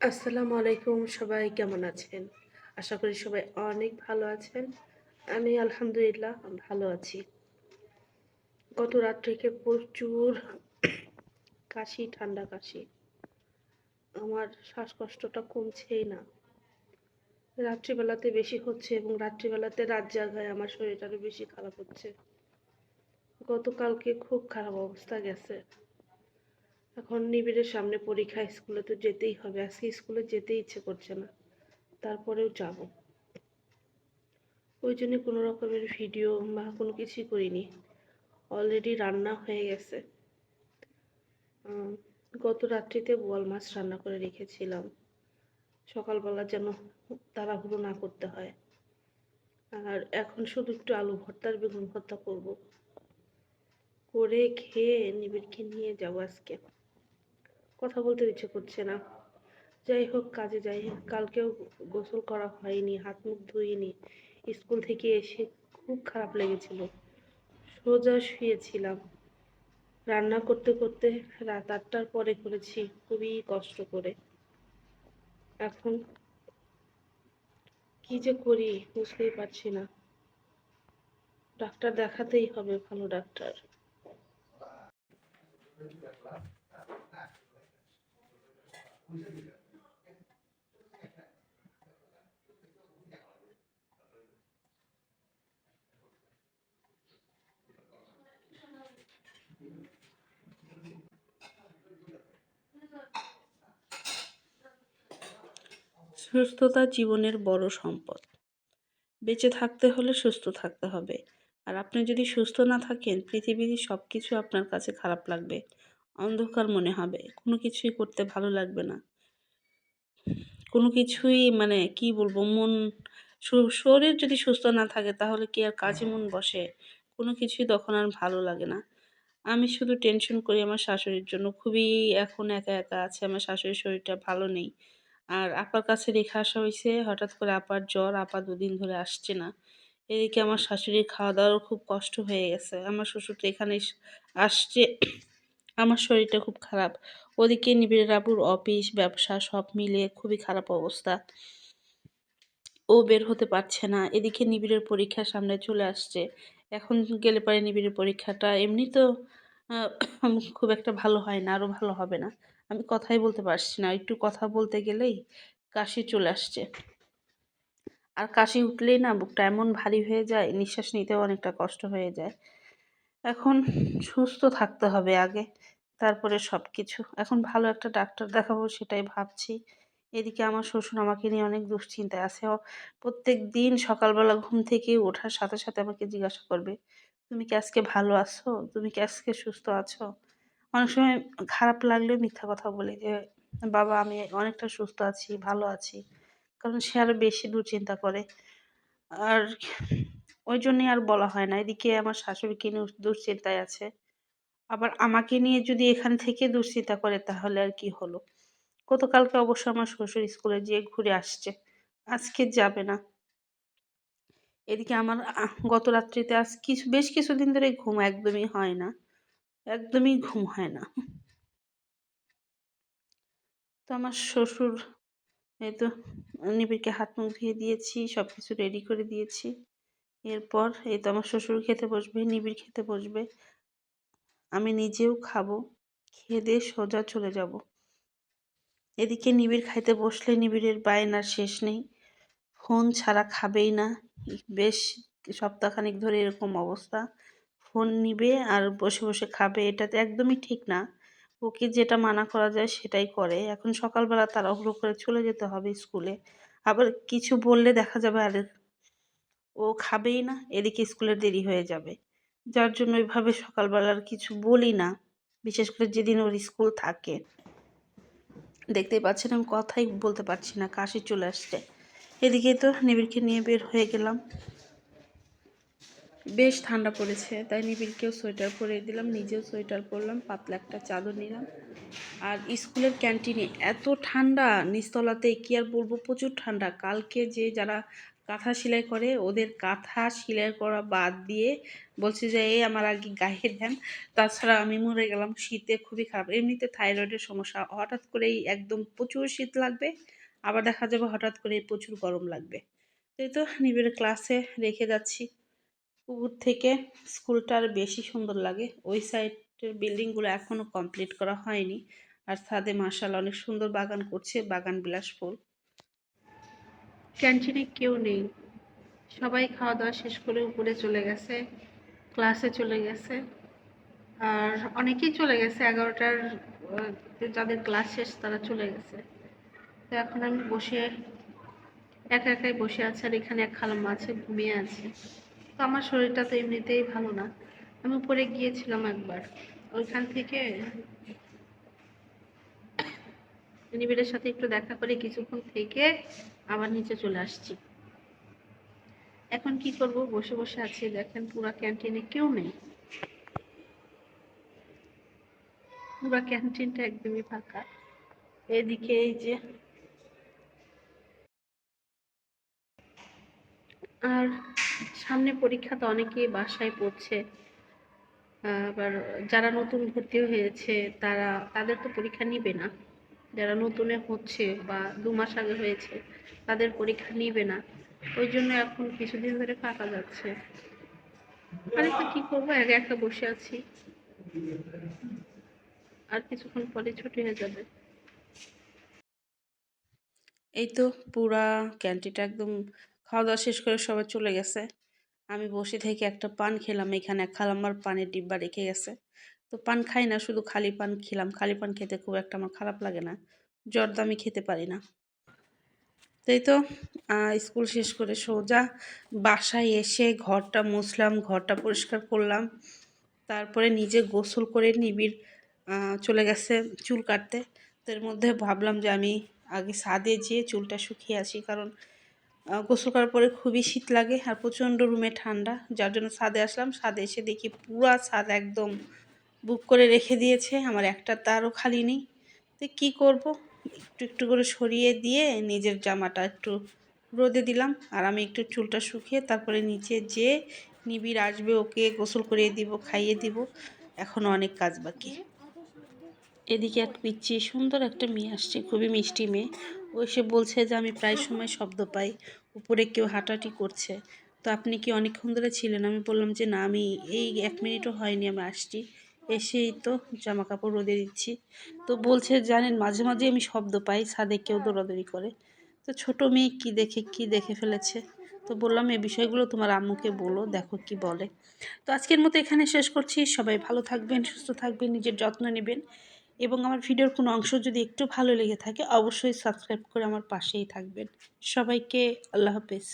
আসসালামু আলাইকুম সবাই, কেমন আছেন? আশা করি সবাই অনেক ভালো আছেন। আমি আলহামদুলিল্লাহ ভালো আছি। গত রাত থেকে প্রচুর কাশি, ঠান্ডা কাশি। আমার শ্বাসকষ্টটা কমছেই না। রাত্রিবেলাতে বেশি হচ্ছে এবং রাত্রিবেলাতে রাত জাগায় আমার শরীরটা বেশি খারাপ হচ্ছে। গতকালকে খুব খারাপ অবস্থা গেছে। এখন নিবিড়ের সামনে পরীক্ষা স্কুলে তো যেতেই হবে। আজকে স্কুলে যেতে ইচ্ছে করছে না। তারপরেও যাব। ওই জন্য কোনো রকমের ভিডিও বা কোনো কিছুই করিনি। অলরেডি রান্না হয়ে গেছে। গত রাত্রিতে বোয়াল মাছ রান্না করে রেখেছিলাম। সকালবেলা যেন তাড়াহুড়ো না করতে হয়। আর এখন শুধু একটু আলু ভর্তা আর বেগুন ভর্তা করব। করে খেয়ে নিবিড়কে নিয়ে যাব আজকে। কথা বলতে ইচ্ছে করছে না। যাই হোক, কাজে যাই কালকেও গোসল করা হয়নি, হাত মুখ ধুইনি, স্কুল থেকে এসে খুব খারাপ লেগেছিল। সোজা শুয়েছিলাম। রান্না করতে করতে রাত আটটার পরে করেছি, খুবই কষ্ট করে। এখন কি যে করি বুঝতেই পারছি না। ডাক্তার দেখাতেই হবে, ভালো ডাক্তার। সুস্থতা জীবনের বড় সম্পদ। বেঁচে থাকতে হলে সুস্থ থাকতে হবে। আর আপনি যদি সুস্থ না থাকেন, পৃথিবীর সব কিছু আপনার কাছে খারাপ লাগবে। অন্ধকার মনে হবে। কোনো কিছুই করতে ভালো লাগবে না। কোনো কিছুই মানে কি বলব, মন শরীর যদি সুস্থ না থাকে তাহলে কি আর কাজে মন বসে? কোনো কিছুই তখন আর ভালো লাগে না। আমি শুধু টেনশন করি আমার শাশুড়ির জন্য। খুবই এখন একা একা আছে, আমার শাশুড়ির শরীরটা ভালো নেই। আর আপার কাছে রেখে আসা হয়েছে, হঠাৎ করে আপার জ্বর, আপা দুদিন ধরে আসছে না। এদিকে আমার শাশুড়ির খাওয়া দাওয়ারও খুব কষ্ট হয়ে গেছে। আমার শ্বশুর তো এখানে আসছে আমার শরীরটা খুব খারাপ। ওদিকে নিবিড়ের আবুর অফিস, ব্যবসা সব মিলিয়ে খুবই খারাপ অবস্থা। ও বের হতে পারছে না। এদিকে নিবিড়ের পরীক্ষার সামনে চলে আসছে। এখন গেলে পরে নিবিড়ের পরীক্ষাটা এমনি তো খুব একটা ভালো হয় না আরও ভালো হবে না। আমি কথাই বলতে পারছি না। একটু কথা বলতে গেলেই কাশি চলে আসছে। আর কাশি উঠলেই না বুকটা এমন ভারী হয়ে যায়, নিঃশ্বাস নিতেও অনেকটা কষ্ট হয়ে যায়। এখন সুস্থ থাকতে হবে আগে। তারপরে সব কিছু এখন ভালো একটা ডাক্তার দেখাবো সেটাই ভাবছি। এদিকে আমার শ্বশুর আমাকে নিয়ে অনেক দুশ্চিন্তায় আছে। প্রত্যেক দিন সকালবেলা ঘুম থেকে ওঠার সাথে সাথে আমাকে জিজ্ঞাসা করবে, তুমি কি আজকে ভালো আছো? তুমি কি আজকে সুস্থ আছো? অনেক সময় খারাপ লাগলেও মিথ্যা কথা বলি যে, বাবা, আমি অনেকটা সুস্থ আছি, ভালো আছি। কারণ সে আরও বেশি দুশ্চিন্তা করে। আর ওই জন্যই আর বলা হয় না। এদিকে আমার শাশুড়িকে নিয়ে দুশ্চিন্তায় আছে। আবার আমাকে নিয়ে যদি এখান থেকে দুশ্চিন্তা করে, তাহলে আর কি হলো? গতকালকে অবশ্য আমার শ্বশুর স্কুলে যেয়ে ঘুরে আসছে। আজকে যাবে না। এদিকে আমার গত রাত্রিতে আজ কিছু, বেশ কিছুদিন ধরে ঘুম একদমই হয় না। একদমই ঘুম হয় না। তো আমার শ্বশুর, এই তো নিবিড়কে হাত মুখ ধুয়ে দিয়েছি সব কিছু রেডি করে দিয়েছি। এরপর এই তো আমার শ্বশুর খেতে বসবে, নিবিড় খেতে বসবে। আমি নিজেও খাব, খেয়ে দিয়ে সোজা চলে যাব। এদিকে নিবিড় খাইতে বসলে নিবিড়ের বায়নার শেষ নেই। ফোন ছাড়া খাবেই না। বেশ সপ্তাহখানিক ধরে এরকম অবস্থা। ফোন নিবে আর বসে বসে খাবে এটাতে একদমই ঠিক না। ওকে যেটা মানা করা যায় সেটাই করে। এখন সকালবেলা তাড়াহুড়ো করে চলে যেতে হবে স্কুলে। আবার কিছু বললে দেখা যাবে আর ও খাবেই না। এদিকে স্কুলের দেরি হয়ে যাবে। যার জন্য ওইভাবে সকালবেলার কিছু বলি না, বিশেষ করে যেদিন ওর স্কুল থাকে। দেখতেই পাচ্ছেন আমি কথাই বলতে পারছি না, কাশি চলে আসছে। এদিকে তো নিবিড়কে নিয়ে বের হয়ে গেলাম। বেশ ঠান্ডা পড়েছে, তাই নিবিড়কেও সোয়েটার পরে দিলাম, নিজেও সোয়েটার পরলাম, পাতলা একটা চাদর নিলাম। আর স্কুলের ক্যান্টিনে এত ঠান্ডা, নিচতলাতে কি আর বলব, প্রচুর ঠান্ডা। কালকে যে যারা কাঁথা সেলাই করে, ওদের কাঁথা সেলাই করা বাদ দিয়ে বলছে যে, এই আমার আগে গায়ে দেন। তাছাড়া আমি মরে গেলাম, শীতে খুবই খারাপ। এমনিতে থাইরয়েডের সমস্যা। হঠাৎ করেই একদম প্রচুর শীত লাগবে, আবার দেখা যাবে হঠাৎ করে প্রচুর গরম লাগবে। এই তো নিবিড় ক্লাসে রেখে যাচ্ছি। উপর থেকে স্কুলটা আর বেশি সুন্দর লাগে। ওই সাইডের বিল্ডিংগুলো এখনও কমপ্লিট করা হয়নি। আর ছাদে মার্শাল অনেক সুন্দর বাগান করছে, বাগান বিলাস ফুল ক্যান্টিনে কেউ নেই। সবাই খাওয়া দাওয়া শেষ করে উপরে চলে গেছে ক্লাসে চলে গেছে। আর অনেকেই চলে গেছে, এগারোটার যাদের ক্লাস শেষ তারা চলে গেছে। তো এখন আমি বসে, একা একাই বসে আছি আর এখানে এক খালাম্মা আছে, ঘুমিয়ে আছে। তো আমার শরীরটা তো এমনিতেই ভালো না। আমি উপরে গিয়েছিলাম একবার। ওইখান থেকে নিবিড়ের সাথে একটু দেখা করে কিছুক্ষণ থেকে আবার নিচে চলে আসছি। এখন কি করব? বসে বসে আছি, দেখেন পুরা ক্যান্টিনে কেউ নেই। পুরা ক্যান্টিনটা একদমই ফাঁকা। এদিকে এই যে আর সামনে পরীক্ষা তো অনেকেই বাসায় পড়ছে। আবার যারা নতুন ভর্তি হয়েছে, তারা, তাদের তো পরীক্ষা নিবে না। যারা নতুনে হচ্ছে বা দু মাস আগে হয়েছে, তাদের পরীক্ষা নিবে না। ওই জন্য এখন কিছুদিন ধরে ফাঁকা যাচ্ছে। আরে তো কি করব? একা একটা বসে আছি। আর কিছুক্ষণ পরে ছুটি হয়ে যাবে। এই তো পুরা ক্যান্টিনটা একদম খাওয়া দাওয়া শেষ করে সবাই চলে গেছে। আমি বসে থেকে একটা পান খেলাম, এখানে খালাম্মার পানের ডিব্বা রেখে গেছে। তো পান খাই না, শুধু খালি পান খেলাম। খালি পান খেতে খুব একটা আমার খারাপ লাগে না। জর্দা আমি খেতে পারি না। তাই তো স্কুল শেষ করে সোজা বাসায় এসে ঘরটা মুছলাম, ঘরটা পরিষ্কার করলাম। তারপরে নিজে গোসল করে নিবিড় চলে গেছে চুল কাটতে। তো এর মধ্যে ভাবলাম যে আমি আগে ছাদে যেয়ে চুলটা শুকিয়ে আসি, কারণ গোসল করার পরে খুবই শীত লাগে আর প্রচণ্ড রুমে ঠান্ডা। যার জন্য ছাদে আসলাম। সাদে এসে দেখি পুরা ছাদ একদম বুক করে রেখে দিয়েছে, আমার একটা তারও খালি নেই। তো কী করব? একটু একটু করে সরিয়ে দিয়ে নিজের জামাটা একটু রোদে দিলাম আর আমি একটু চুলটা শুকিয়ে তারপরে নিচে যেয়ে নিবিড় আসবে ওকে গোসল করিয়ে দিব, খাইয়ে দিব। এখনও অনেক কাজ বাকি। এদিকে এক পিচ্ছি সুন্দর একটা মেয়ে আসছে, খুবই মিষ্টি মেয়ে। ও এসে বলছে যে আমি প্রায় সময় শব্দ পাই, উপরে কেউ হাঁটাহাঁটি করছে। তো আপনি কি অনেকক্ষণ ধরে ছিলেন? আমি বললাম যে না, আমি এই এক মিনিটও হয়নি, আমি আসছি। এসেই তো জামা কাপড় রোদে দিচ্ছি। তো বলছে, জানেন, মাঝে মাঝে আমি শব্দ পাই, ছাদে কেউ দৌড়াদৌড়ি করে। তো ছোট মেয়ে কি দেখে কি দেখে ফেলেছে? তো বললাম এই বিষয়গুলো তোমার আম্মুকে বলো, দেখো কি বলে। তো আজকের মতো এখানে শেষ করছি। সবাই ভালো থাকবেন, সুস্থ থাকবেন, নিজের যত্ন নেবেন। এবং আমার ভিডিওর কোনো অংশ যদি একটু ভালো লেগে থাকে, অবশ্যই সাবস্ক্রাইব করে আমার পাশেই থাকবেন। সবাইকে আল্লাহ হাফেজ।